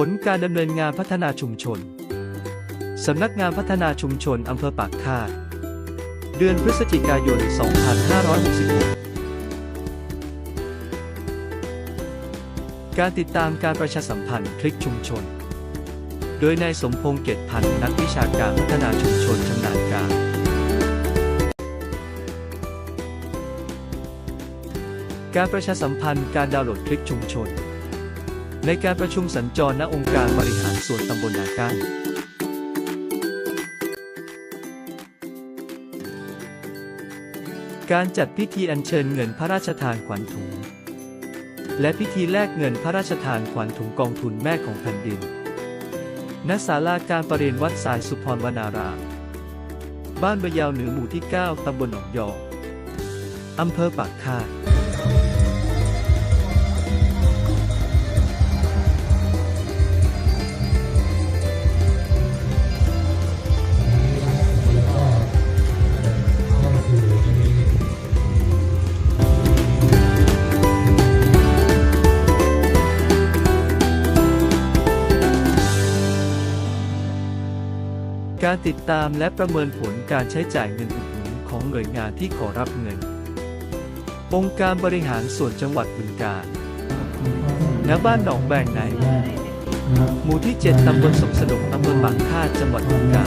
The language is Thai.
ผลการดำเนินงานพัฒนาชุมชน สำนักงานพัฒนาชุมชนอำเภอปากคาด เดือนพฤศจิกายน 2566 การติดตามการประชาสัมพันธ์คลิกชุมชน โดยนายสมพงษ์เกตพันธ์นักวิชาการพัฒนาชุมชนชำนาญการการประชาสัมพันธ์การดาวน์โหลดคลิกชุมชน ในการประชุมสัญจรณองค์การบริหารส่วนตำบลนาก้านการจัดพิธีอัญเชิญเงินพระราชทานขวัญถุง และพิธีแลกเงินพระราชทานขวัญถุงกองทุนแม่ของแผ่นดิน ณ ศาลาการประเรียนวัดสายสุพรวนาราม บ้านบะยาวเหนือหมู่ที่ 9 ตำบลหนองยออำเภอปากคาด การติดตามและประเมินผลการใช้จ่ายเงินอุดหนุนของหน่วยงานที่ขอรับเงิน องค์การบริหารส่วนจังหวัดบึงกาฬณบ้านหนองแบงไหน หมู่ที่ 7 ตำบลสมสนุกอำเภอปากคาดจังหวัดบึงกาฬ